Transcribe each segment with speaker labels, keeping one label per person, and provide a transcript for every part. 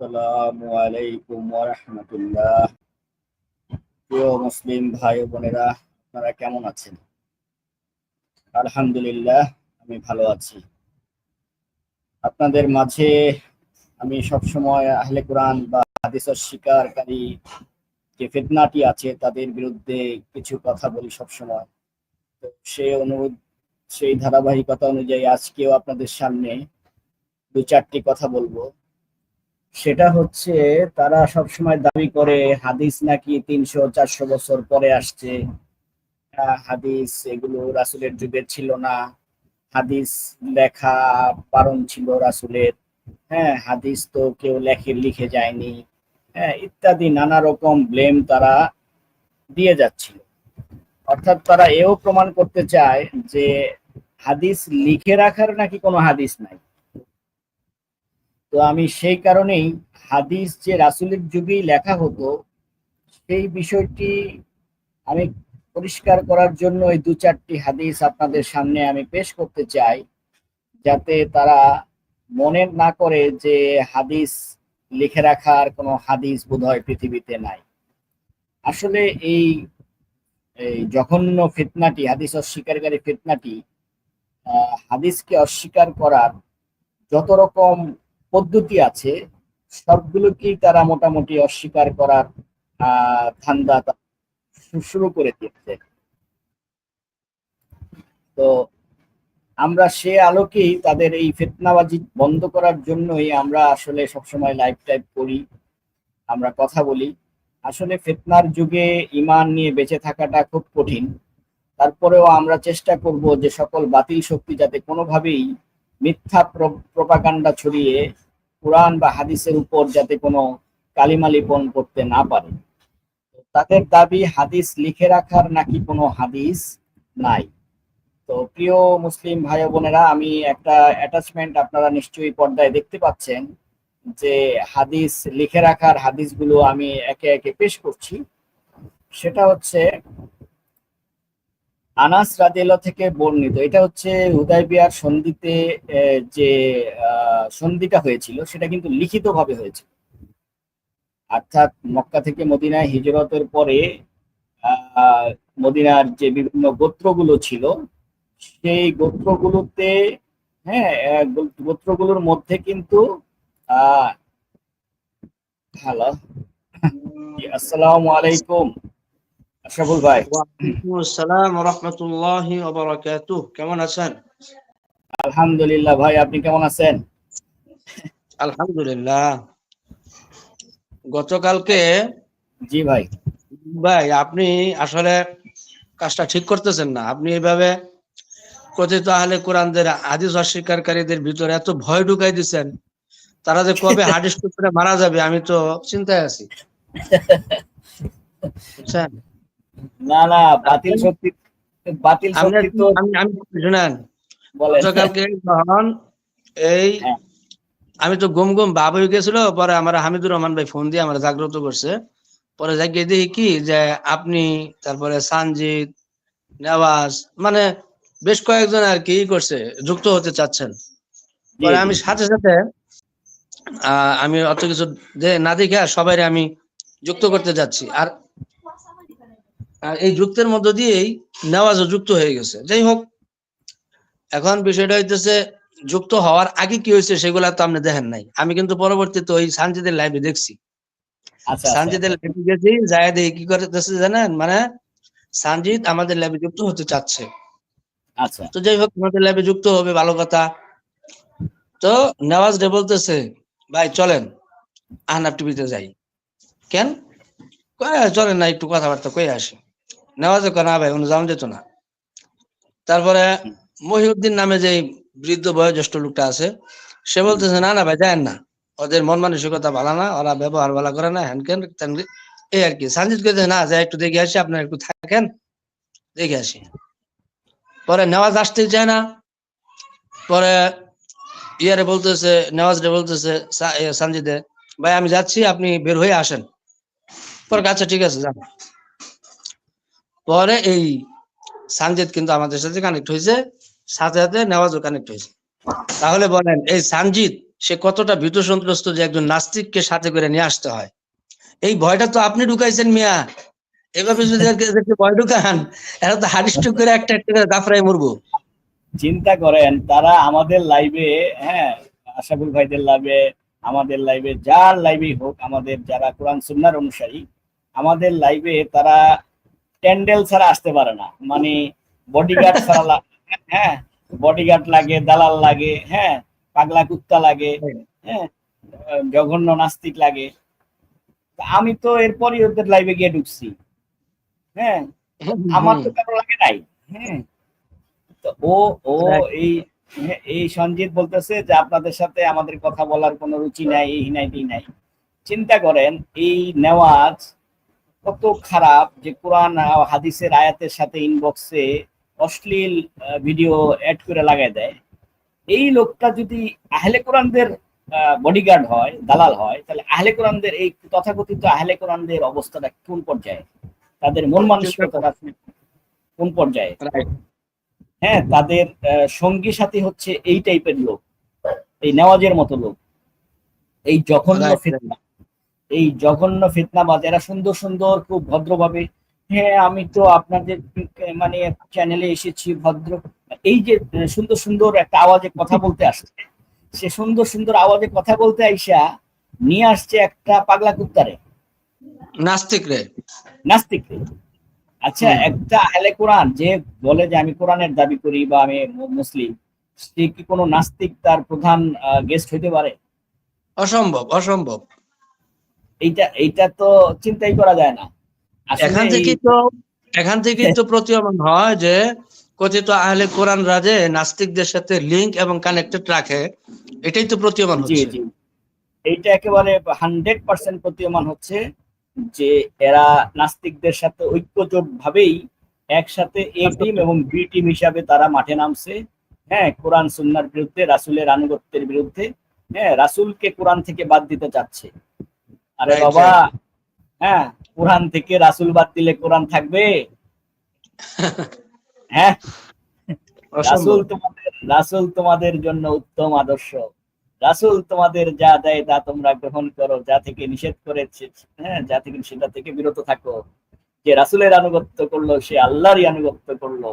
Speaker 1: আসসালামু আলাইকুম রাহমাতুল্লাহ প্রিয় মুসলিম ভাই বোনেরা, আপনারা কেমন আছেন? আলহামদুলিল্লাহ, আমি ভালো আছি। আপনাদের মাঝে আমি সবসময় আহলে কোরআন বা হাদিস শিকারকারী যে ফিতনাটি আছে তাদের বিরুদ্ধে কিছু কথা বলি সবসময়। তো সেই অনুরোধ, সেই ধারাবাহিকতা অনুযায়ী আজকেও আপনাদের সামনে দু চারটি কথা বলব। সেটা হচ্ছে তারা সবসময় দাবি করে, হাদিস নাকি তিনশো, চারশো বছর পরে আসছে। হাদিস এগুলো রাসুলের যুগে ছিল না। হাদিস লেখা বারণ ছিল রাসুলের। হ্যাঁ হাদিস তো কেউ লেখে, লিখে যায়নি। হ্যাঁ ইত্যাদি নানা রকম ব্লেম তারা দিয়ে যাচ্ছিল। অর্থাৎ তারা এও প্রমাণ করতে চায় যে হাদিস লিখে রাখার নাকি কোনো হাদিস নাই। তো আমি সেই কারণেই হাদিস যে রাসুলের যুগেই লেখা হতো, সেই বিষয়টি আমি পরিষ্কার করার জন্য এই দু চারটি হাদিস আপনাদের সামনে আমি পেশ করতে চাই, যাতে তারা মনে না করে যে হাদিস লিখে রাখার কোনো হাদিস বোধহয় পৃথিবীতে নাই। আসলে এই জঘন্য ফিতনাটি, হাদিস অস্বীকারী ফিতনাটি হাদিসকে অস্বীকার করার যত রকম পদ্ধতি আছে। সবগুলোকেই তারা মোটামুটি অস্বীকার করার ধান্দা শুরু করে দিয়েছে। তো আমরা সে আলোকেই তাদের এই ফেতনাবাজি বন্ধ করার জন্যই আমরা আসলে সবসময় লাইভ টাইপ করি। আমরা কথা বলি। আসলে ফিতনার যুগে ইমান নিয়ে বেঁচে থাকাটা খুব কঠিন। তারপরেও আমরা চেষ্টা করব যে সকল বাতিল শক্তি যাতে কোনোভাবেই মিথ্যা প্রপাকাণ্ডা ছড়িয়ে কোরআন বা হাদিসের উপর যাতে কোনো কালিমা লিপন করতে না পারে। তাদের দাবি হাদিস লিখে রাখার নাকি কোনো হাদিস নাই। তো প্রিয় মুসলিম ভাই বোনেরা, আমি একটা অ্যাটাচমেন্ট আপনারা নিশ্চয়ই পর্দায় দেখতে পাচ্ছেন যে হাদিস লিখে রাখার হাদিসগুলো আমি একে একে পেশ করছি। সেটা হচ্ছে আনাস রাদিয়াল্লাহু থেকে বর্ণিত। এটা হচ্ছে হুদায়বিয়ার সন্ধিতে যে সন্ধিটা হয়েছিল, সেটা কিন্তু লিখিতভাবে হয়েছিল। অর্থাৎ মক্কা থেকে মদিনায় হিজরতের পরে মদিনার যে বিভিন্ন গোত্রগুলো ছিল, সেই গোত্রগুলোতে হ্যাঁ গোত্রগুলোর মধ্যে কিন্তু আহ হ্যালো, আসসালামু আলাইকুম। আশরাফুল ভাই।
Speaker 2: আসসালাম রহমতুল্লাহি কেমন আছেন?
Speaker 1: আলহামদুলিল্লাহ ভাই আপনি কেমন আছেন?
Speaker 2: আলহামদুলিল্লাহ। গতকালকে
Speaker 1: জি ভাই।
Speaker 2: ভাই আপনি আসলে কাজটা ঠিক করতেছেন না। আপনি এইভাবে কথিত আহলে কোরআনদের হাদিস অস্বীকারীদের ভিতরে এত ভয় ঢুকাই দিচ্ছেন তারা যে কবে হাদিস করে মারা যাবে আমি তো চিন্তায় আছি। বুঝছেন?
Speaker 1: না না বাতিল শক্তি বাতিল শক্তি তো
Speaker 2: আমি শুনেন। গতকালকে যখন এই
Speaker 1: হ্যাঁ।
Speaker 2: আমি তো গুম গুম ভাব হয়ে গেছিল পরে আমার হামিদুর রহমান ভাই ফোন দিয়ে আমার জাগ্রত করছে। পরে জাগিয়ে দেখি কি যে আপনি তারপরে সানজিদ নেওয়াজ মানে বেশ কয়েকজন আর কি করছে যুক্ত হতে চাচ্ছেন। পরে আমি সাথে সাথে আমি অত কিছু না দেখে সবাই আমি যুক্ত করতে যাচ্ছি। আর আর এই যুক্তের মধ্য দিয়েই নেওয়াজও যুক্ত হয়ে গেছে। যাই হোক এখন বিষয়টা হইতেছে যুক্ত হওয়ার আগে কি হয়েছে সেগুলা তো আপনি দেখেন নাই। আমি কিন্তু পরবর্তীতে ওই সানজিদের লাইভে দেখছি।
Speaker 1: আচ্ছা আচ্ছা।
Speaker 2: সানজিদের লাইভে গেছি যায় কি করতেছে জানেন? মানে সানজিদ আমাদের লাইভে যুক্ত হতে চাচ্ছে।
Speaker 1: আচ্ছা।
Speaker 2: তো যাই হোক আমাদের লাইভে যুক্ত হবে ভালো কথা। তো নেওয়াজ রে বলতেছে ভাই চলেন আহনাব টিভিতে যাই। কেন? চলেন না একটু কথাবার্তা কই আসি। নেওয়াজে কয়, না ভাই উনি যাওয়া যেত না। তারপরে মহিউদ্দিন নামে যে বৃদ্ধ বয়োজ্যেষ্ঠ লোকটা আছে সে বলতেছে না না ভাই যায় না। ওদের মন মানসিকতা ভালো না ওরা ব্যবহার ভালো করে না হ্যান কেন এই আর কি। সঞ্জিত কে না যাই একটু দেখে আসি আপনার একটু থাকেন দেখে আসি। পরে নেওয়াজ আসতে চায় না। পরে ইয়ারে বলতেছে নেওয়াজ রে বলতেছে সা- এ, সঞ্জিতে ভাই আমি যাচ্ছি আপনি বের হয়ে আসেন। পরে আচ্ছা ঠিক আছে যান। পরে এই সানজিদ কিন্তু আমাদের সাথে কানেক্ট হয়েছে, সাথে সাথে নেওয়াজও কানেক্ট হয়েছে। তাহলে বলেন, এই সানজিদ সে কতটা ভীত সন্ত্রস্ত যে একজন নাস্তিককে সাথে করে নিয়ে আসতে হয়? এই ভয়টা তো আপনি ঢুকাইছেন মিয়া। এভাবে যদি ভয় ঢুকান, এরা তো হারিস্টু করে একটা একটা করে মরবো।
Speaker 1: চিন্তা করেন, তারা আমাদের লাইভে হ্যাঁ আশাফুল ভাইদের লাইভে আমাদের লাইভে যার লাইভে হোক, আমাদের যারা কোরআন, সুন্নার অনুসারী, আমাদের লাইভে তারা ট্যান্ডেল ছাড়া আসতে পারে না। মানে বডিগার্ড ছাড়া হ্যাঁ বডিগার্ড লাগে দালাল লাগে হ্যাঁ পাগলা কুত্তা লাগে হ্যাঁ। জঘন্য নাস্তিক লাগে। আমি তো এরপরই ওদের লাইভে গিয়ে ঢুকছি। হ্যাঁ আমার তো কারও লাগে নাই। হ্যাঁ তো ও ও এই হ্যাঁ, এই সঞ্জিত বলতেছে যে আপনাদের সাথে আমাদের কথা বলার কোনো রুচি নাই এই নাই নাই। চিন্তা করেন এই নেওয়াজ কত খারাপ যে কোরআন হাদিসের আয়াতের সাথে ইনবক্সে অশ্লীল ভিডিও অ্যাড করে লাগাই দেয়। এই লোকটা যদি আহলে কোরআনদের বডিগার্ড হয় দালাল হয় তাহলে আহলে কোরআনদের এই তথাকথিত আহলে কোরআনদের অবস্থাটা কোন পর্যায়ে? তাদের মন মানসিকতা কোন পর্যায়ে? হ্যাঁ তাদের সঙ্গী সাথী হচ্ছে এই টাইপের লোক এই নেওয়াজের মতো লোক। এই
Speaker 2: যখন.
Speaker 1: ফিতনা। এই জঘন্য ফিতনাবাজ এরা সুন্দর সুন্দর খুব ভদ্রভাবে হ্যাঁ আমি তো আপনাদের মানে চ্যানেলে এসেছি ভদ্র এই যে সুন্দর সুন্দর একটা আওয়াজে কথা বলতে আসছে সে সুন্দর সুন্দর আওয়াজে কথা বলতে আইসা নিয়ে আসছে একটা পাগলা কুত্তারে।
Speaker 2: নাস্তিক রে।
Speaker 1: নাস্তিক রে।
Speaker 2: আচ্ছা
Speaker 1: একটা আহলে কোরআন যে বলে যে আমি কোরআনের দাবি করি বা আমি মুসলিম সে কি কোনো নাস্তিক তার প্রধান গেস্ট হইতে পারে?
Speaker 2: অসম্ভব অসম্ভব।
Speaker 1: এইটা এইটা তো চিন্তাই করা যায় না।
Speaker 2: এখান থেকে তো এখান থেকে তো প্রতীয়মান হয় যে কথিত আহলে কোরআন রাজে নাস্তিকদের সাথে লিংক এবং কানেক্টেড রাখে এটাই তো প্রতীয়মান হচ্ছে।
Speaker 1: জি। এইটা একেবারে হান্ড্রেড পার্সেন্ট প্রতীয়মান হচ্ছে যে এরা নাস্তিকদের সাথে ঐক্যজোট ভাবেই একসাথে এ টিম এবং বি টিম হিসাবে তারা মাঠে নামছে। হ্যাঁ কোরআন সুন্নার বিরুদ্ধে রাসূলের আনুগত্যের বিরুদ্ধে হ্যাঁ রাসূলকে কোরআন থেকে বাদ দিতে চাচ্ছে। আরে বাবা হ্যাঁ কোরআন থেকে রাসূল বাদ দিলে কোরআন থাকবে? হ্যাঁ? রাসূল তোমাদের রাসূল তোমাদের জন্য উত্তম আদর্শ। রাসূল তোমাদের যা দেয় তা তোমরা গ্রহণ করো যা থেকে নিষেধ করেছে হ্যাঁ যা থেকে সেটা থেকে বিরত থাকো। যে রাসূলের আনুগত্য করল সে আল্লাহরই আনুগত্য করল।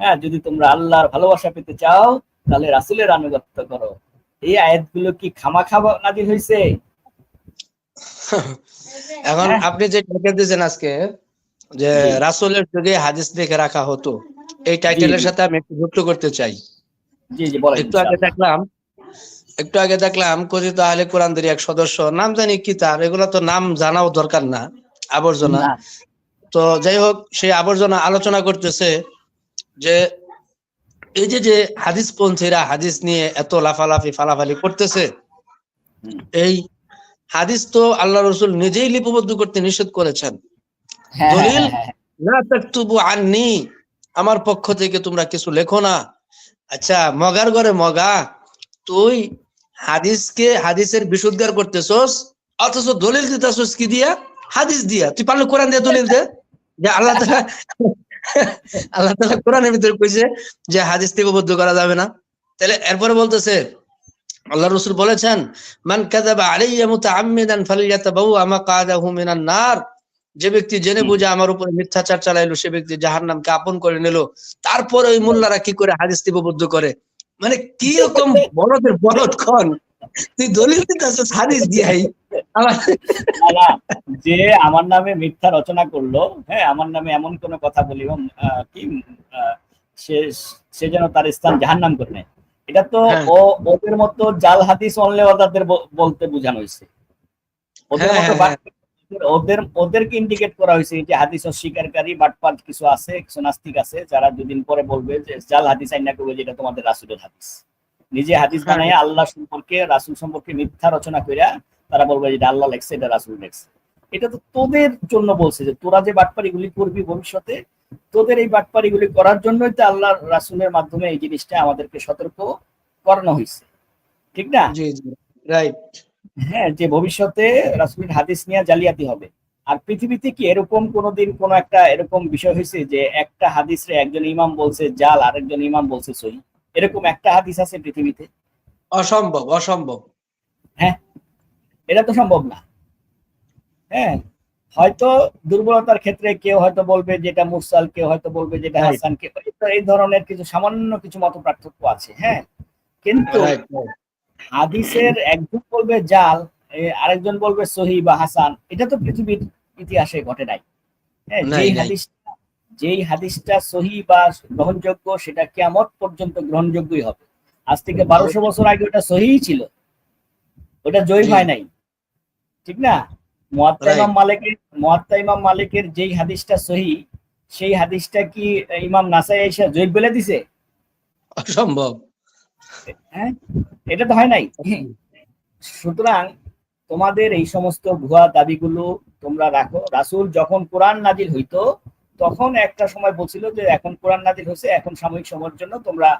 Speaker 1: হ্যাঁ যদি তোমরা আল্লাহর ভালোবাসা পেতে চাও তাহলে রাসূলের আনুগত্য করো। এই আয়াতগুলো কি খামাখা নাজিল হয়েছে
Speaker 2: এখন
Speaker 1: হ্যাঁ।
Speaker 2: আপনি যে টাইটেল দিয়েছেন আজকে যে। রাসূলের যুগে হাদিস দেখে রাখা হতো এই টাইটেলের সাথে আমি একটু যুক্ত করতে চাই। একটু আগে দেখলাম একটু আগে দেখলাম কথিত আহলে কোরআনদের এক সদস্য নাম জানি কি তার এগুলো তো নাম জানাও দরকার না আবর্জনা। তো যাই হোক সেই আবর্জনা আলোচনা করতেছে যে এই যে যে হাদিস পন্থীরা হাদিস নিয়ে এত লাফালাফি ফালাফালি করতেছে এই হাদিস তো আল্লাহ রসুল নিজেই লিপিবদ্ধ করতে নিষেধ করেছেন।
Speaker 1: হ্যাঁ, হ্যাঁ,
Speaker 2: দলিল?
Speaker 1: হ্যাঁ, হ্যাঁ।
Speaker 2: না তাকতুবু আননি আমার পক্ষ থেকে তোমরা কিছু লেখো না। আচ্ছা মগার ঘরে মগা তুই হাদিসকে হাদিসের বিশুদ্ধার করতেছস অথচ দলিল দিতেছস কি দিয়া? হাদিস দিয়া। তুই পারলে কোরআন দিয়ে দলিল দে। যে আল্লাহ তাআলা আল্লাহ তাআলা কোরআনের ভিতরে কইছে যে হাদিস লিপিবদ্ধ করা যাবে না। তাহলে এরপরে বলতেছে আল্লাহ রসুল বলেছেন মান কাযাবা আলাইয়া মুতাআম্মিদান ফালিয়াতাবাওয়া মাকাদাহু মিনান নার। যে ব্যক্তি জেনে বুঝে আমার উপরে মিথ্যাচার চালাইলো সে ব্যক্তি জাহার নামকে আপন করে নিল। তারপরে ওই মোল্লারা কি করে হাদিস লিপিবদ্ধ করে? মানে কি রকম বলদের বলদ খন? তুই দলিল দিতেছিস হাদিস দিয়াই।
Speaker 1: যে আমার নামে মিথ্যা রচনা করল হ্যাঁ আমার নামে এমন কোন কথা বলিব কি সে যেন তার স্থান জাহান্নাম করে নেয়। এটা তো
Speaker 2: হ্যাঁ।
Speaker 1: ও ওদের মতো জাল হাদিস অনলে ওদারদের ব- বলতে বোঝানো হয়েছে ওদের
Speaker 2: হ্যাঁ,
Speaker 1: মতো
Speaker 2: হ্যাঁ,
Speaker 1: ওদের ওদেরকে ইন্ডিকেট করা হয়েছে যে হাদিস অস্বীকারী বাটপাট কিছু আছে কিছু নাস্তিক আছে যারা দুদিন পরে বলবে যে জাল হাদিস আইনা করবে যেটা তোমাদের রাসুলের হাদিস নিজে হাদিস। বানায় আল্লাহ সম্পর্কে রাসুল সম্পর্কে মিথ্যা রচনা কইরা তারা বলবে যে এটা আল্লাহ লেখছে এটা রাসুল লেখছে এটা তো তোদের জন্য বলছে যে তোরা যে বাটপাড়িগুলি করবি ভবিষ্যতে তোদের এই বাটপাড়িগুলি করার জন্যই তো আল্লাহ রাসুলের মাধ্যমে এই জিনিসটা আমাদেরকে সতর্ক করানো হয়েছে। ঠিক না?
Speaker 2: রাইট
Speaker 1: হ্যাঁ যে ভবিষ্যতে রাসুলের হাদিস নিয়ে জালিয়াতি হবে। আর পৃথিবীতে কি এরকম কোনোদিন কোন একটা এরকম বিষয় হয়েছে যে একটা হাদিসে একজন ইমাম বলছে জাল আরেকজন ইমাম বলছে সহি? এরকম একটা হাদিস আছে পৃথিবীতে?
Speaker 2: অসম্ভব অসম্ভব।
Speaker 1: হ্যাঁ এটা তো সম্ভব না। হ্যাঁ হয়তো দুর্বলতার ক্ষেত্রে কেউ হয়তো বলবে যেটা মুসাল কেউ হয়তো বলবে যেটা হাসান কেউ এই ধরনের কিছু সামান্য কিছু মত পার্থক্য আছে হ্যাঁ? কিন্তু. হাদিসের একজন বলবে জাল আরেকজন বলবে সহি বা হাসান এটা তো পৃথিবীর ইতিহাসে ঘটে নাই হ্যাঁ? যেই
Speaker 2: নাই।
Speaker 1: হাদিস যেই হাদিসটা সহি বা গ্রহণযোগ্য সেটা কিয়ামত পর্যন্ত গ্রহণযোগ্যই হবে। আজ থেকে বারোশো বছর আগে ওটা সহিই ছিল ওটা জয়ী হয় নাই ঠিক না? মুয়াত্তা ইমাম মালিকের মুয়াত্তা ইমাম মালিকের যেই হাদিসটা সহি সেই হাদিসটা কি ইমাম নাসাই এসে জয়ী বলে দিছে?
Speaker 2: অসম্ভব।
Speaker 1: হ্যাঁ এটা তো হয় নাই। সুতরাং তোমাদের এই সমস্ত ভুয়া দাবিগুলো তোমরা রাখো। রাসূল যখন কোরআন নাজিল হইতো তখন একটা সময় বলছিল যে এখন কোরআন নাজিল হয়েছে এখন সাময়িক সময়ের জন্য তোমরা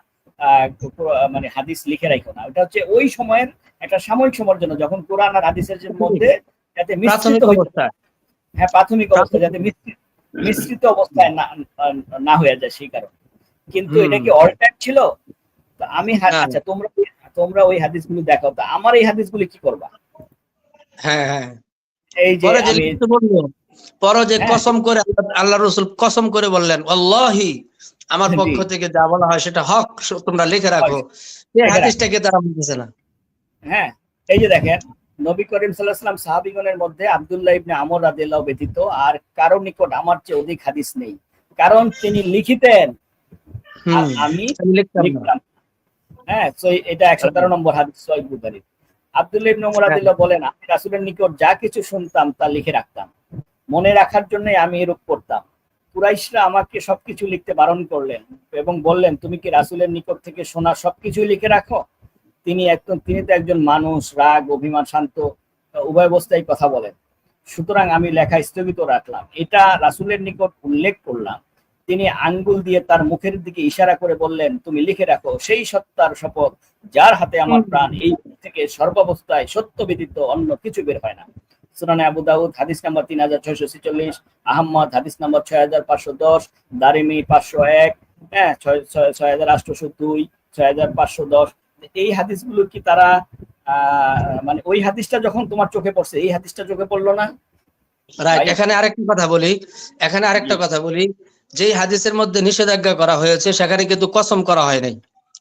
Speaker 1: মানে হাদিস লিখে রাখো না। ওটা হচ্ছে ওই সময়ের একটা সাময়িক সময়ের জন্য যখন কোরআন আর হাদিসের মধ্যে যাতে মিশ্রিত হ্যাঁ প্রাথমিক অবস্থা যাতে মিশ্রিত মিশ্রিত অবস্থায় না না হয়ে যায় সেই কারণে। কিন্তু এটা কি অল টাইম ছিল? তো আমি আচ্ছা তোমরা তোমরা ওই হাদিসগুলো দেখো। তা আমার এই হাদিসগুলো কি করবা?
Speaker 2: হ্যাঁ হ্যাঁ।
Speaker 1: এই যে
Speaker 2: পরে যে
Speaker 1: হ্যাঁ।
Speaker 2: কসম করে আল্লাহ- রসুল কসম করে বললেন আল্লাহি আমার পক্ষ থেকে যা বলা হয় সেটা হক তোমরা লিখে রাখো। এই
Speaker 1: রাখো।
Speaker 2: হাদিসটাকে তারা বুঝতেছে না।
Speaker 1: হ্যাঁ এই যে দেখেন নবী করিম সাল্লাহ সাল্লাম সাহাবিগণের মধ্যে আব্দুল্লাহ ইবনে আমর রাদিয়াল্লাহু ব্যতীত আর কারও নিকট আমার চেয়ে অধিক হাদিস নেই। কারণ তিনি লিখিতেন। আর আমি
Speaker 2: লিখতাম।
Speaker 1: হ্যাঁ এটা একশো তেরো নম্বর হাদিস সহিহ বুখারী। ইবনে
Speaker 2: হ্যাঁ।
Speaker 1: ওমর রাদিয়াল্লাহু বলেন আমি রাসূলের নিকট যা কিছু শুনতাম তা লিখে রাখতাম। মনে রাখার জন্য আমি এরূপ করতাম। কুরাইশরা আমাকে সবকিছু লিখতে বারণ করলেন এবং বললেন তুমি কি রাসূলের নিকট থেকে শোনা সবকিছু লিখে রাখো? তিনি একজন তিনি তো একজন মানুষ রাগ অভিমান শান্ত উভয় অবস্থায় কথা বলেন। সুতরাং আমি লেখা স্থগিত রাখলাম। এটা রাসূলের নিকট উল্লেখ করলাম। তিনি আঙ্গুল দিয়ে তার মুখের দিকে ইশারা করে বললেন তুমি লিখে রাখো সেই সত্তার শপথ যার হাতে আমার প্রাণ এই থেকে সর্বাবস্থায় সত্য ব্যতীত অন্য কিছু বের হয় না। সুনানে আবু দাউদ হাদিস নাম্বার তিন হাজার ছয়শো ছেচল্লিশ আহম্মদ হাদিস নাম্বার ছয় হাজার পাঁচশো দশ দারিমি পাঁচশো এক হ্যাঁ ছয় ছয়- ছয় হাজার আটশোশো দুই ছয় হাজার পাঁচশো দশ এই হাদিসগুলো কি তারা মানে ওই হাদিসটা যখন তোমার চোখে পড়ছে এই হাদিসটা চোখে পড়ল না?
Speaker 2: রাইট এখানে আরেকটা কথা বলি এখানে আরেকটা কথা বলি যেই হাদিসের মধ্যে নিষেধাজ্ঞা করা হয়েছে সেখানে কিন্তু কসম করা হয় নাই।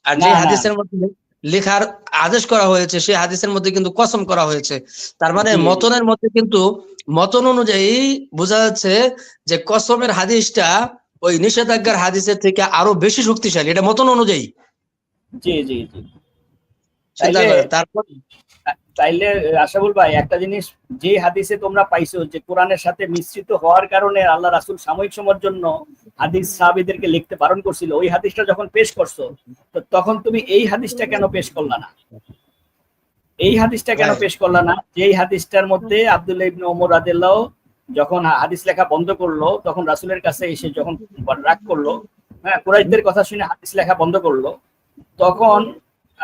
Speaker 2: আর যে। হাদিসের মধ্যে লেখার আদেশ করা হয়েছে সেই হাদিসের মধ্যে কিন্তু কসম করা হয়েছে। তার মানে। মতনের মধ্যে কিন্তু মতন অনুযায়ী বোঝা যাচ্ছে যে কসমের হাদিসটা ওই নিষেধাজ্ঞার হাদিসের থেকে আরও বেশি শক্তিশালী। এটা মতন অনুযায়ী।
Speaker 1: জি জি জি।
Speaker 2: তারপর
Speaker 1: তাইলে আশাবুল ভাই একটা জিনিস যে হাদিসে তোমরা পাইছো যে কোরআনের সাথে মিশ্রিত হওয়ার কারণে আল্লাহ রাসূল সাময়িক সময়ের জন্য হাদিস সাহাবীদেরকে লিখতে বারণ করছিল ওই হাদিসটা যখন পেশ করছ তো তখন তুমি এই হাদিসটা কেন পেশ করলা না? এই হাদিসটা কেন পেশ করলা না? যেই হাদিসটার মধ্যে আব্দুল্লাহ ইবনে ওমর রাদিয়াল্লাহু যখন হাদিস লেখা বন্ধ করল তখন রাসূলের কাছে এসে যখন রাগ করল হ্যাঁ কুরাইশদের কথা শুনে হাদিস লেখা বন্ধ করল তখন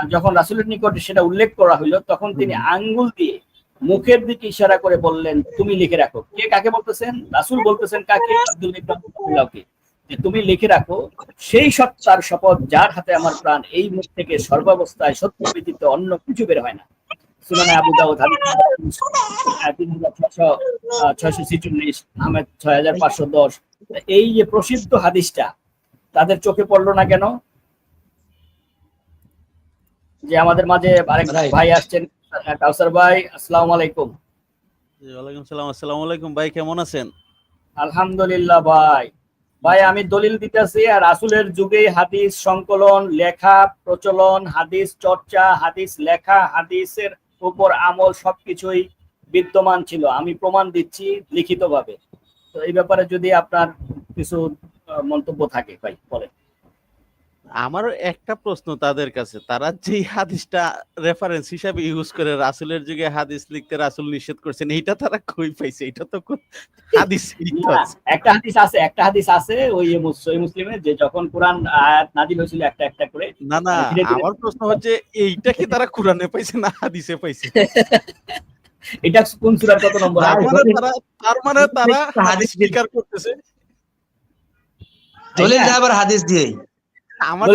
Speaker 1: যখন রাসূলের নিকটে সেটা উল্লেখ করা হইল তখন তিনি আঙ্গুল দিয়ে মুখের দিকে ইশারা করে বললেন তুমি লিখে রাখো। কে কাকে বলতেছেন? রাসুল বলতেছেন কাকে? আব্দুল ইবনে যে তুমি লিখে রাখো সেই সত্তার শপথ যার হাতে আমার প্রাণ এই মুখ থেকে সর্বাবস্থায় সত্য ব্যতীত অন্য কিছু বের হয় না। সুনানে আবু দাউদ তিন হাজার ছয়শো ছয়শো ছিচল্লিশ আহমেদ ছয় হাজার পাঁচশো দশ। এই যে প্রসিদ্ধ হাদিসটা তাদের চোখে পড়ল না কেন? যে আমাদের মাঝে আরেক ভাই। আসছেন কাউসার ভাই আসসালামু আলাইকুম।
Speaker 3: জি, ওয়ালাইকুম সালাম আসসালামু আলাইকুম। ভাই কেমন আছেন?
Speaker 1: আলহামদুলিল্লাহ ভাই। ভাই আমি দলিল দিতেছি আর রাসূলের যুগে হাদিস সংকলন লেখা প্রচলন হাদিস চর্চা হাদিস লেখা হাদিসের উপর আমল সবকিছুই বিদ্যমান ছিল। আমি প্রমাণ দিচ্ছি লিখিতভাবে। তো এই ব্যাপারে যদি আপনার কিছু মন্তব্য থাকে ভাই বলেন।
Speaker 3: আমারও একটা প্রশ্ন তাদের কাছে। তারা যে হাদিসটা রেফারেন্স হিসাবে ইউজ করে রাসুলের যুগে হাদিস লিখতে রাসুল নিষেধ করছেন এইটা তারা কই পাইছে? এটা তো কোন হাদিস
Speaker 1: একটা হাদিস আছে একটা হাদিস আছে ওই সহি মুসলিমে যে যখন কোরআন আয়াত নাজিল হয়েছিল একটা একটা করে
Speaker 3: না না
Speaker 1: ধীরে-
Speaker 3: আমার প্রশ্ন হচ্ছে এইটা কি তারা কোরআনে পাইছে না হাদিসে পাইছে?
Speaker 1: এটা কোন সূরার কত নম্বর?
Speaker 3: তার
Speaker 1: আয়াত?
Speaker 3: মানে তারা তার মানে তারা
Speaker 2: হাদিস
Speaker 3: স্বীকার করতেছে।
Speaker 1: না?
Speaker 2: দেয় আবার হাদিস দিয়েই।
Speaker 3: আমার।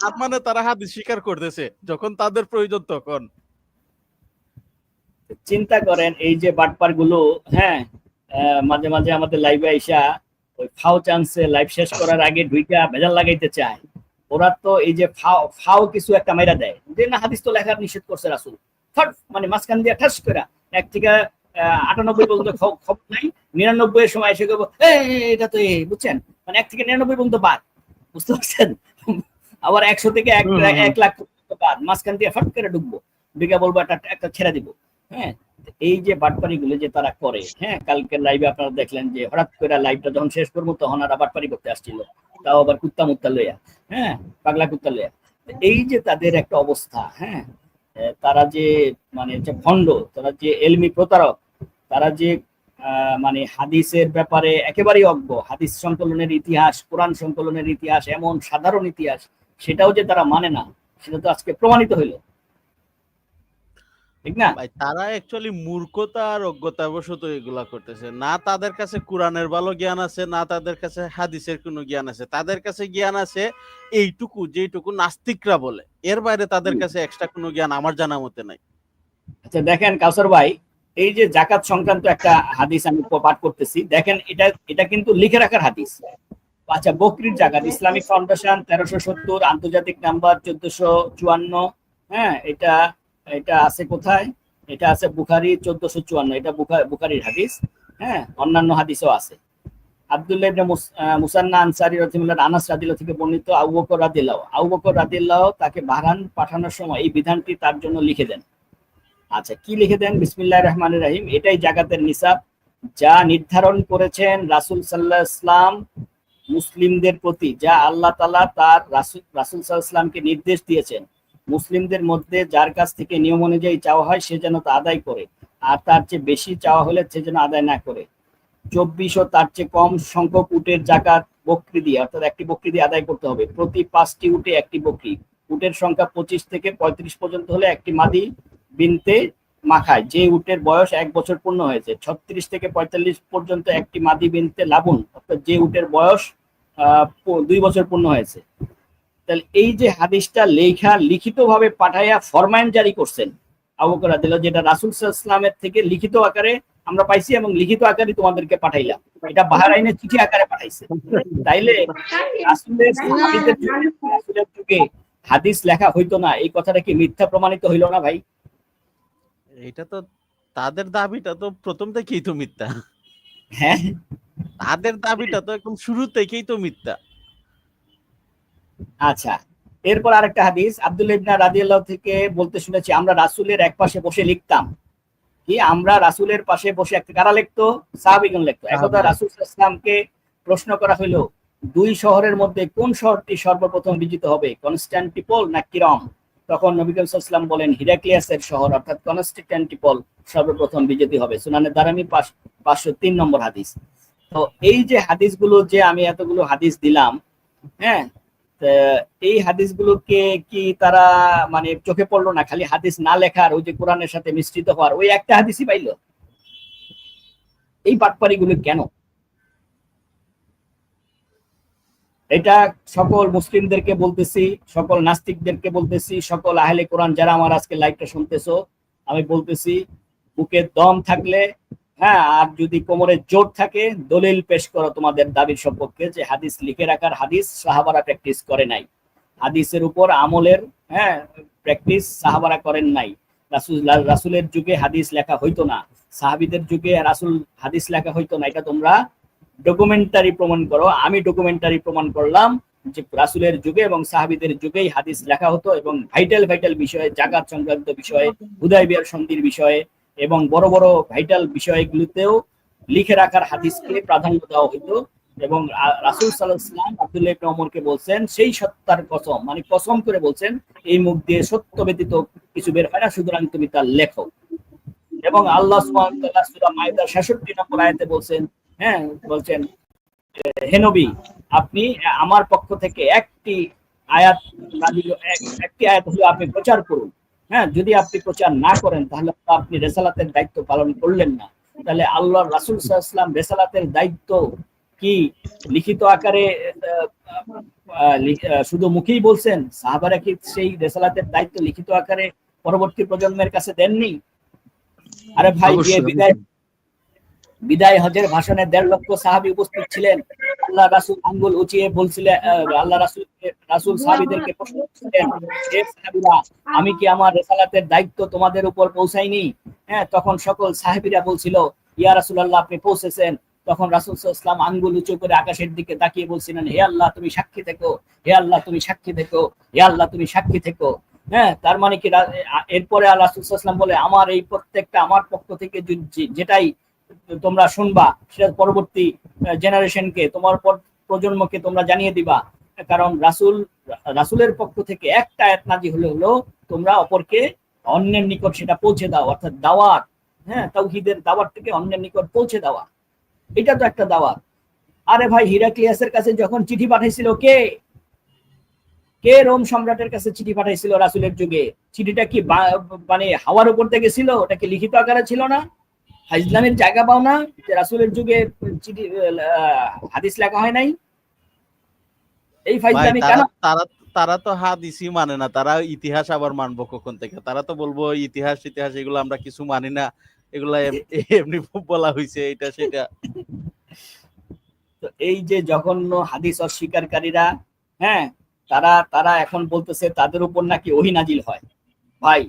Speaker 3: তার মানে তারা হাদিস স্বীকার করতেছে যখন তাদের প্রয়োজন তখন।
Speaker 1: চিন্তা করেন এই যে বাটপারগুলো হ্যাঁ আহ, মাঝে মাঝে আমাদের লাইভে আইসা ওই ফাও চান্সে লাইভ শেষ করার আগে দুইটা ভেজাল লাগাইতে চায়। ওরা তো এই যে ফাও ফাও কিছু একটা মাইরা দেয়। যে না হাদিস তো লেখার নিষেধ করছে রাসুল। ফট মানে মাঝখান দিয়ে ঠাস করে এক থেকে আটানব্বই পর্যন্ত খবর নাই নিরানব্বই এর সময় এসে গেবো "এই, এই, এই, এটা তো এই বুঝছেন? মানে এক থেকে নিরানব্বই পর্যন্ত বাদ। বুঝতে পারছেন? আবার একশো থেকে এক। এক লাখ বাদ মাঝখান দিয়ে ফট করে ঢুকবো। ঢুকে বলব একটা একটা ছেড়ে দিব। হ্যাঁ? এই যে বাটপারি গুলো যে তারা করে হ্যাঁ? কালকের লাইভে আপনারা দেখলেন যে হঠাৎ করে লাইভটা যখন শেষ করব তখন আর বাটপারি করতে আসছিল। তাও আবার কুত্তা মুত্তা লইয়া হ্যাঁ? পাগলা কুত্তা লইয়া। এই যে তাদের একটা অবস্থা হ্যাঁ? তারা যে মানে যে ভণ্ড তারা যে এলমি প্রতারক তারা যে মানে হাদিসের ব্যাপারে একেবারেই অজ্ঞ। হাদিস সংকলনের ইতিহাস কোরআন সংকলনের ইতিহাস এমন সাধারণ ইতিহাস সেটাও যে তারা মানে না সেটা তো আজকে প্রমাণিত হইল। ঠিক না?
Speaker 3: ভাই তারা অ্যাকচুয়ালি মূর্খতা আর অজ্ঞতাবশত এগুলা করতেছে। না তাদের কাছে কোরআনের ভালো জ্ঞান আছে না তাদের কাছে হাদিসের কোনো জ্ঞান আছে। তাদের কাছে জ্ঞান আছে এইটুকু যেটুকু নাস্তিকরা বলে। এর বাইরে তাদের কাছে এক্সট্রা কোনো জ্ঞান আমার জানা মতে নাই।
Speaker 1: আচ্ছা দেখেন কাউসার ভাই এই যে জাকাত সংক্রান্ত একটা হাদিস আমি পাঠ করতেছি, দেখেন এটা এটা কিন্তু লিখে রাখার হাদিস। আচ্ছা বকরির জাকাত ইসলামিক ফাউন্ডেশন তেরোশো সত্তর, আন্তর্জাতিক নাম্বার চোদ্দশো চুয়ান্ন হ্যাঁ এটা এটা আছে কোথায়? এটা আছে বুখারি চোদ্দশো চুয়ান্ন, এটা বুখা- বুখারির হাদিস হ্যাঁ অন্যান্য হাদিসও আছে। আব্দুল্লাহ মুসান্না আনসারী রহিমুল্লাহ আনাস রাদিল্লাহ থেকে বর্ণিত আবু বকর রাদিল্লাহ রাদিল্লাহ তাকে বাহরান পাঠানোর সময় এই বিধানটি তার জন্য লিখে দেন। আচ্ছা কি লিখে দেন? বিসমিল্লাহ রহমান রাহিম। এটাই জাকাতের নিসাব। যা নির্ধারণ করেছেন রাসুল সাল্লাহ ইসলাম মুসলিমদের প্রতি, যা আল্লাহ তালা তার রাসুল রাসুল সাল্লাহ ইসলামকে নির্দেশ দিয়েছেন। মুসলিমদের মধ্যে যার কাছ থেকে নিয়ম অনুযায়ী চাওয়া হয়, সে যেন তা আদায় করে। আর তার চেয়ে বেশি চাওয়া হলে সে যেন আদায় না করে। চব্বিশ ও তার চেয়ে কম সংখ্যক উটের জাকাত বকরি দিয়ে, অর্থাৎ একটি বকরি দিয়ে আদায় করতে হবে। প্রতি পাঁচটি উটে একটি বকরি। উটের সংখ্যা পঁচিশ থেকে পঁয়ত্রিশ পর্যন্ত হলে একটি মাদি বিনতে মাখায় যে উটের বয়স এক বছর পূর্ণ হয়েছে। ছত্রিশ থেকে পঁয়তাল্লিশ পর্যন্ত একটি মাদি বিনতে লাবুন অর্থাৎ যে উটের বয়স দুই বছর পূর্ণ হয়েছে। তাহলে এই যে হাদিসটা লেখা লিখিত ভাবে পাঠাইয়া ফরমাইন জারি করছেন আবু বকর দিল যেটা রাসুল ইসলামের থেকে লিখিত আকারে আমরা পাইছি এবং লিখিত আকারে তোমাদেরকে পাঠাইলাম। এটা বাহারাইনে চিঠি আকারে পাঠাইছে। তাইলে রাসুলের সাহাবীদের যুগে, রাসূলের যুগে হাদিস লেখা হইতো না। এই কথাটা কি মিথ্যা প্রমাণিত হইল না ভাই?
Speaker 3: এটা তো তাদের দাবিটা তো প্রথম থেকেই তো মিথ্যা।
Speaker 1: হ্যাঁ?
Speaker 3: তাদের দাবিটা তো একদম শুরু থেকেই তো মিথ্যা।
Speaker 1: আচ্ছা এরপর আরেকটা হাদিস আব্দুল্লাহ ইবনা রাদিয়াল্লাহু থেকে বলতে শুনেছি আমরা রাসূলের এক পাশে বসে লিখতাম। কি? আমরা রাসূলের পাশে বসে একটা কারা লিখতো? সাহাবীগণ লিখতো। একদা। রাসূল সাল্লাল্লাহু প্রশ্ন করা হলো দুই শহরের মধ্যে কোন শহরটি সর্বপ্রথম বিজিত হবে? কনস্ট্যান্টিপল না কিরম? তখন নবী করিম ওয়াসাল্লাম বলেন, হিরাক্লিয়াসের শহর অর্থাৎ কনস্ট্যান্টিপল সর্বপ্রথম বিজেতি হবে। সুনানে দারামি পাঁচশো তিন নম্বর হাদিস। তো এই যে হাদিসগুলো যে আমি এতগুলো হাদিস দিলাম হ্যাঁ এই হাদিসগুলোকে কি তারা মানে চোখে পড়ল না? খালি হাদিস না লেখার, ওই যে কোরআনের সাথে মিশ্রিত হওয়ার, ওই একটা হাদিসই পাইলো? এই বাটপারিগুলো কেন? এটা সকল মুসলিমদেরকে বলতেছি, সকল নাস্তিকদেরকে বলতেছি, সকল আহলে কোরআন যারা আমার আজকে লাইভটা শুনতেছো, আমি বলতেছি, বুকে দম থাকলে হ্যাঁ আর যদি কোমরে জোর থাকে, দলিল পেশ করো তোমাদের দাবির সপক্ষে যে হাদিস লিখে রাখার হাদিস সাহাবারা প্র্যাকটিস করে নাই। হাদিসের উপর আমলের হ্যাঁ প্র্যাকটিস সাহাবারা করেন নাই। রাসুল, রাসুলের যুগে হাদিস লেখা হইতো না। সাহাবিদের যুগে রাসুল হাদিস লেখা হইতো না। এটা তোমরা ডকুমেন্টারি প্রমাণ করো। আমি ডকুমেন্টারি প্রমাণ করলাম যে রাসুলের যুগে এবং সাহাবিদের যুগেই হাদিস লেখা হতো এবং ভাইটাল ভাইটাল বিষয়ে জাগাত সংক্রান্ত বিষয়ে হুদায় বিয়ার সন্ধির বিষয়ে এবং বড় বড় ভাইটাল বিষয়গুলোতেও লিখে রাখার হাদিসকে প্রাধান্য দেওয়া হতো এবং রাসূল ওয়াসাল্লাম ইবনে ওমরকে বলছেন, সেই সত্তার কসম। মানে কসম করে বলছেন, এই মুখ দিয়ে সত্য ব্যতীত কিছু বের হয় না, সুতরাং তুমি তার লেখো এবং আল্লাহ সুবহানাহু ওয়া মাইদার 66 নম্বর আয়াতে বলছেন হ্যাঁ বলছেন হেনবি আপনি আমার পক্ষ থেকে একটি আয়াত একটি আয়াত হলো আপনি প্রচার করুন। হ্যাঁ যদি আপনি প্রচার না করেন তাহলে আপনি রেসালাতের দায়িত্ব পালন করলেন না। তাহলে আল্লাহ রাসূল সাল্লাল্লাহু রেসালাতের দায়িত্ব কি? লিখিত আকারে শুধু মুখেই বলছেন? সাহাবারা কি সেই রেসালাতের দায়িত্ব লিখিত আকারে পরবর্তী প্রজন্মের কাছে দেননি? আরে ভাই বিদায় বিদায় হজের ভাষণে দেড় লক্ষ সাহাবি উপস্থিত ছিলেন। আল্লাহ রাসুল আঙ্গুল উঁচিয়ে বলছিলেন আল্লাহ রাসুল রাসুল সাহাবিদেরকে প্রশ্ন করছিলেন "হে সাহাবীরা, আমি কি আমার রেসালাতের দায়িত্ব তোমাদের উপর পৌঁছাইনি? হ্যাঁ তখন সকল সাহাবীরা বলছিল ইয়া রাসূলুল্লাহ আপনি পৌঁছেছেন। তখন রাসূল ওয়াসাল্লাম আঙ্গুল উঁচু করে আকাশের দিকে তাকিয়ে বলছিলেন হে আল্লাহ তুমি সাক্ষী থেকো হে আল্লাহ তুমি সাক্ষী থেকো হে আল্লাহ তুমি সাক্ষী থেকো। হ্যাঁ তার মানে কি এরপরে আল্লাহ রাসূল ওয়াসাল্লাম বলে আমার এই প্রত্যেকটা আমার পক্ষ থেকে যেটাই তোমরা শুনবা, সেটা পরবর্তী জেনারেশনকে তোমার পর প্রজন্মকে তোমরা জানিয়ে দিবা। কারণ রাসূল, রাসূলের পক্ষ থেকে একটা আয়াত নাজি হলে, হলো তোমরা অপরকে অন্যের নিকট সেটা পৌঁছে দাও, অর্থাৎ দাওয়াত হ্যাঁ তাওহীদের দাওয়াত থেকে অন্যের নিকট পৌঁছে দেওয়া। এটা তো একটা দাওয়াত। আরে ভাই, হিরাক্লিয়াসের কাছে যখন চিঠি পাঠাইছিল কে? কে রোম সম্রাটের কাছে চিঠি পাঠাইছিল রাসুলের যুগে? চিঠিটা কি মানে হাওয়ার উপর থেকে ছিল? ওটা কি লিখিত আকারে ছিল না? ইসলামের জায়গা পাও না যে রাসূলের যুগে চিঠি হাদিস লেখা হয় নাই। এই ফাইজলামি কেন?
Speaker 3: তারা তারা তো হাদিসই মানে না তারা ইতিহাস আবার মানবো কখন থেকে? তারা তো বলব ইতিহাস ইতিহাস এগুলো আমরা কিছু মানি না। এগুলা এমনি বলা হয়েছে এটা সেটা।
Speaker 1: তো এই যে জঘন্য হাদিস অস্বীকারীরা হ্যাঁ তারা তারা এখন বলতেছে তাদের উপর নাকি ওহি নাজিল হয়। ভাই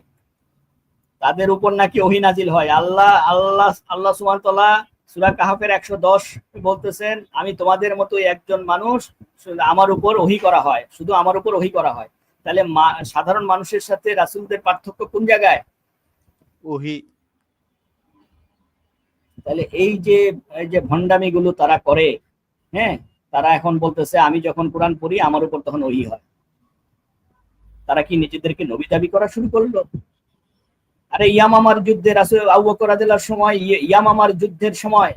Speaker 1: তাদের উপর নাকি ওহি নাজিল হয়। আল্লাহ আল্লাহ আল্লাহ সুমানতলা সূরা কাহাফের 110 বলতেছেন আমি তোমাদের মতো একজন মানুষ আমার উপর ওহি করা হয় শুধু আমার উপর ওহি করা হয়। তাহলে সাধারণ মানুষের সাথে রাসূলদের পার্থক্য কোন জায়গায়?
Speaker 3: ওহি।
Speaker 1: তাহলে এই যে এই যে ভণ্ডামি গুলো তারা করে হ্যাঁ তারা এখন বলতেছে আমি যখন কোরআন পড়ি আমার উপর তখন ওই হয়। তারা কি নিজেদেরকে নবী দাবি করা শুরু করল? আরে ইয়ামামার যুদ্ধে রাসূল সময় ইয়ে- ইয়ামামার যুদ্ধের সময়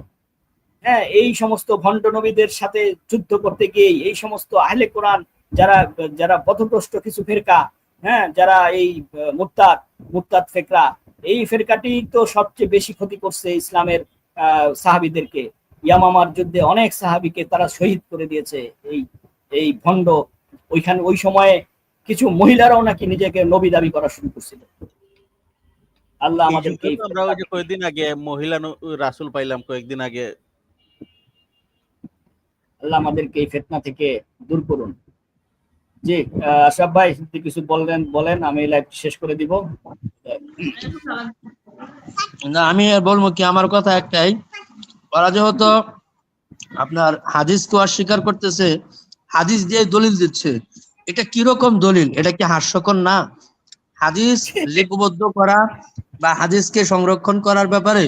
Speaker 1: হ্যাঁ এই সমস্ত ভণ্ড নবীদের সাথে যুদ্ধ করতে গিয়ে এই সমস্ত আহলে কোরআন যারা যারা পথভ্রষ্ট কিছু ফেরকা হ্যাঁ যারা এই আহ, মুরতাদ মুরতাদ ফেকরা এই ফেরকাটি তো সবচেয়ে বেশি ক্ষতি করছে ইসলামের আহ, সাহাবিদেরকে। ইয়ামামার যুদ্ধে অনেক সাহাবিকে তারা শহীদ করে দিয়েছে এই এই ভণ্ড। ওইখানে ওই সময়ে কিছু মহিলারাও নাকি নিজেকে নবী দাবি করা শুরু করছিল। আল্লাহ আমাদেরকে
Speaker 3: আমরা ওই যে কয়েকদিন আগে মহিলা ন- রাসূল পাইলাম কয়েকদিন আগে।
Speaker 1: আল্লাহ আমাদেরকে এই ফেতনা থেকে দূর করুন। জি আশরাফ ভাই যদি কিছু বললেন বলেন আমি লাইভ শেষ করে দিব।
Speaker 2: না আমি আর বলব কি আমার কথা একটাই। ওরা যেহেতু আপনার হাদিস হাদিসকে অস্বীকার করতেছে হাদিস দিয়ে দলিল দিচ্ছে এটা কীরকম দলিল? এটা কি হাস্যকর না? হাদিস লিপিবদ্ধ করা বা হাদিসকে সংরক্ষণ করার ব্যাপারে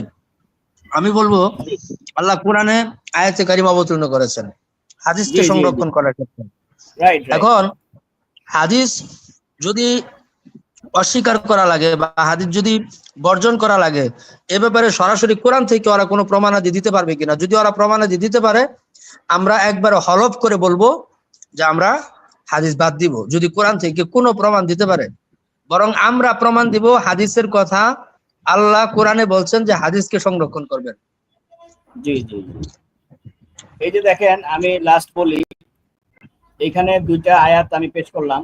Speaker 2: আমি বলব আল্লাহ কোরআনে আয়াতে কারিম অবতীর্ণ করেছেন। হাদিসকে সংরক্ষণ করার ক্ষেত্রে।
Speaker 1: রাইট
Speaker 2: এখন হাদিস যদি অস্বীকার করা লাগে বা হাদিস যদি বর্জন করা লাগে এ ব্যাপারে সরাসরি কোরআন থেকে ওরা কোনো প্রমাণাদি দিতে পারবে কিনা? যদি ওরা প্রমাণাদি দিতে পারে আমরা একবার হলফ করে বলব যে আমরা হাদিস বাদ দিব। যদি কোরআন থেকে কোনো প্রমাণ দিতে পারে বরং আমরা প্রমাণ দিব হাদিসের কথা আল্লাহ কোরআনে বলছেন যে হাদিসকে সংরক্ষণ করবেন।
Speaker 1: জি জি। এই যে দেখেন, আমি লাস্ট বলি, এখানে দুইটা আয়াত আমি পেশ করলাম।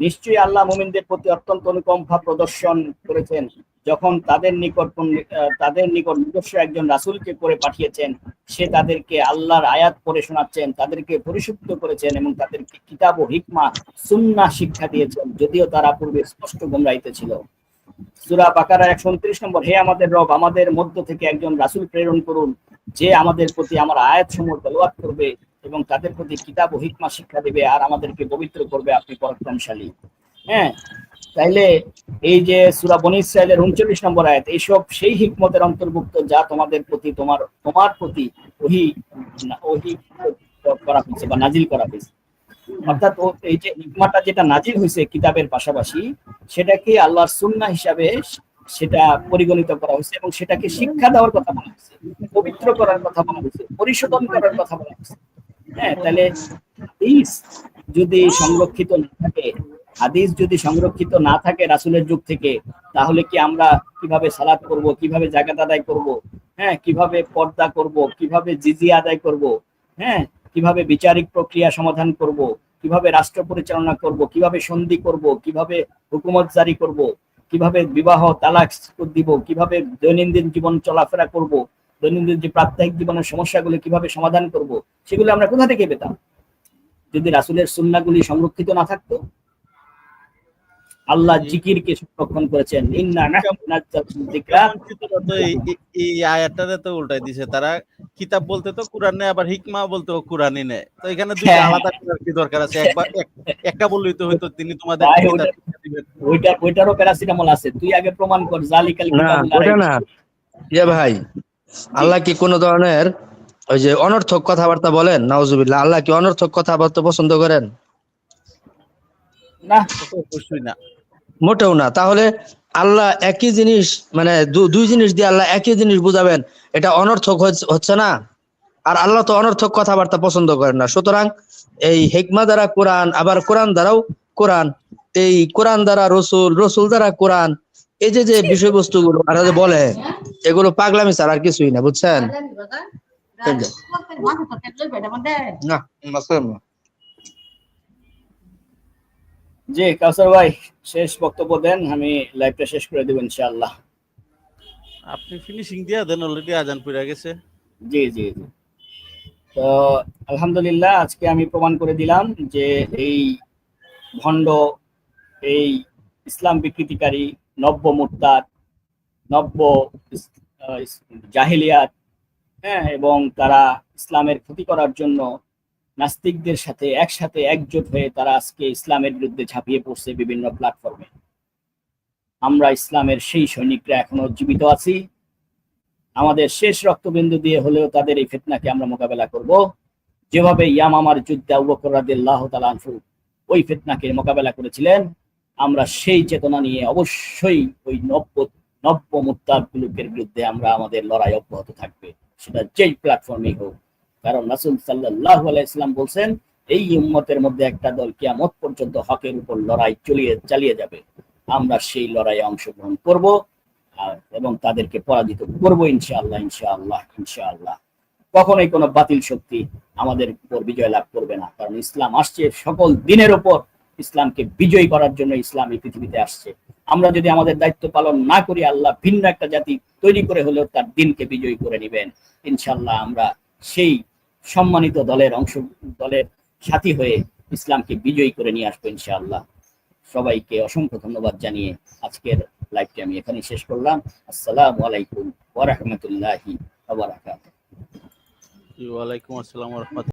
Speaker 1: নিশ্চয়ই আল্লাহ মুমিনদের প্রতি অত্যন্ত অনুকম্পা প্রদর্শন করেছেন। যখন তাদের নিকট তাদের নিকট নিজস্ব একজন রাসূলকে করে পাঠিয়েছেন, সে তাদেরকে আল্লাহর আয়াত পড়ে শোনাচ্ছেন, তাদেরকে পরিশুদ্ধ করেছেন এবং তাদেরকে কিতাব ও হিকমা সুন্না শিক্ষা দিয়েছেন, যদিও তারা পূর্বে স্পষ্ট গোমরাইতে ছিল। সূরা বাকারার 129 নম্বর, হে আমাদের রব, আমাদের মধ্য থেকে একজন রাসুল প্রেরণ করুন, যে আমাদের প্রতি আমার আয়াত সমূহ তেলাওয়াত করবে এবং তাদের প্রতি কিতাব ও হিকমা শিক্ষা দেবে আর আমাদেরকে পবিত্র করবে। আপনি পরাক্রমশালী। হ্যাঁ তাইলে এই যে সুরা বনী ইসরাইলের 39 নম্বর আয়াত এইসব সেই হিকমতের অন্তর্ভুক্ত যা তোমাদের প্রতি, তোমার তোমার প্রতি ওহি ওহি করা হয়েছে বা নাজিল করা হয়েছে। অর্থাৎ এই যে হিকমাটা যেটা নাজিল হয়েছে কিতাবের পাশাপাশি, সেটাকে আল্লাহর সুন্না হিসাবে সেটা পরিগণিত করা হয়েছে এবং সেটাকে শিক্ষা দেওয়ার কথা বলা হয়েছে, পবিত্র করার কথা বলা হয়েছে, পরিশোধন করার কথা বলা হয়েছে। হ্যাঁ তাহলে যদি সংরক্ষিত না থাকে হাদিস যদি সংরক্ষিত না থাকে রাসুলের যুগ থেকে, তাহলে কি আমরা কীভাবে সালাত করব, কীভাবে জাকাত আদায় করব হ্যাঁ কীভাবে পর্দা করব, কীভাবে জিজি আদায় করব হ্যাঁ কীভাবে বিচারিক প্রক্রিয়া সমাধান করব, কীভাবে রাষ্ট্র পরিচালনা করব, কীভাবে সন্ধি করব, কীভাবে হুকুমত জারি করব, কীভাবে বিবাহ তালাক দিব, কীভাবে দৈনন্দিন জীবন চলাফেরা করব, দৈনন্দিন যে প্রাত্যহিক জীবনের সমস্যাগুলো কীভাবে সমাধান করব, সেগুলো আমরা কোথা থেকে পেতাম? যদি রাসুলের সুন্নাগুলি সংরক্ষিত না থাকতো আল্লাহ জিকিরকে সংরক্ষণ করেছেন।
Speaker 3: এই আয়াতটাতে তো উল্টাই দিছে। তারা কিতাব বলতে তো কোরআন নেয় আবার হিকমা বলতে ও কোরআনই নেয় তো এখানে দুইটা
Speaker 1: হ্যাঁ।
Speaker 3: আলাদা কি দরকার আছে? একবার একটা বললেই তো হয়তো তিনি তোমাদের।
Speaker 1: ওইটা ওইটারও প্যারাসিটামল আছে। তুই আগে প্রমাণ কর জালিকাল
Speaker 2: না ওটা না। ইয়ে ভাই আল্লাহ কি কোন ধরনের ওই যে অনর্থক কথাবার্তা বলেন? নাউজুবিল্লাহ আল্লাহ কি অনর্থক কথাবার্তা পছন্দ করেন?
Speaker 1: না।
Speaker 3: অবশ্যই না।
Speaker 2: মোটেও না। তাহলে আল্লাহ একই জিনিস মানে দুই জিনিস দিয়ে আল্লাহ একই জিনিস বুঝাবেন এটা অনর্থক হচ্ছে- না? আর আল্লাহ তো অনর্থক কথাবার্তা পছন্দ করেন না। সুতরাং এই হেকমা দ্বারা কোরআন আবার কোরআন দ্বারাও কোরআন। এই কোরআন দ্বারা রসুল রসুল দ্বারা কোরআন। এই যে যে বিষয়বস্তুগুলো আর বলে এগুলো পাগলামি ছাড়া আর কিছুই না বুঝছেন? না মাসলাম না
Speaker 1: জি কাউসার ভাই শেষ বক্তব্য দেন আমি লাইভটা শেষ করে দেব ইনশাআল্লাহ।
Speaker 3: আপনি ফিনিশিং দিয়া দেন অলরেডি আজান পড়ে গেছে।
Speaker 1: জি জি জি। তো আলহামদুলিল্লাহ আজকে আমি প্রমাণ করে দিলাম যে এই ভণ্ড এই ইসলাম বিকৃতিকারী নব্য মুরতাদ নব্য জাহিলিয়াত হ্যাঁ এবং তারা ইসলামের ক্ষতি করার জন্য নাস্তিকদের সাথে একসাথে একজোট হয়ে তারা আজকে ইসলামের বিরুদ্ধে ঝাঁপিয়ে পড়ছে বিভিন্ন প্ল্যাটফর্মে আমরা ইসলামের সেই সৈনিকরা এখনও জীবিত আছি। আমাদের শেষ রক্তবিন্দু দিয়ে হলেও তাদের এই ফেতনাকে আমরা মোকাবেলা করব। যেভাবে ইয়ামামার যুদ্ধে আবু বকর রাদিয়াল্লাহু ওই ফেতনাকে মোকাবেলা করেছিলেন, আমরা সেই চেতনা নিয়ে অবশ্যই ওই নব্য নব্য মুত্তাবগুলোকের বিরুদ্ধে আমরা আমাদের লড়াই অব্যাহত থাকবে। সেটা যেই প্ল্যাটফর্মে হোক কারণ রাসূল সাল্লাল্লাহু আলাইহি সাল্লাম বলছেন, এই উম্মতের মধ্যে একটা দল কিয়ামত পর্যন্ত হকের উপর লড়াই চলিয়ে, চালিয়ে যাবে। আমরা সেই লড়াইয়ে অংশগ্রহণ করব এবং তাদেরকে পরাজিত করব ইনশাআল্লাহ ইনশাআল্লাহ ইনশাআল্লাহ। কখনোই কোনো বাতিল শক্তি আমাদের উপর বিজয় লাভ করবে না, কারণ ইসলাম আসছে সকল দিনের উপর। ইসলামকে বিজয়ী করার জন্য ইসলাম এই পৃথিবীতে আসছে। আমরা যদি আমাদের দায়িত্ব পালন না করি, আল্লাহ ভিন্ন একটা জাতি তৈরি করে হলেও তার দিনকে বিজয়ী করে নেবেন। ইনশাল্লাহ আমরা সেই সম্মানিত দলের অংশ, দলের সাথী হয়ে ইসলামকে বিজয়ী করে নিয়ে আসব ইনশাআল্লাহ। সবাইকে অসংখ্য ধন্যবাদ জানিয়ে আজকের লাইভটি আমি এখানেই শেষ করলাম। আসসালামু আলাইকুম ওয়া রাহমাতুল্লাহি ওয়া
Speaker 3: আসসালাম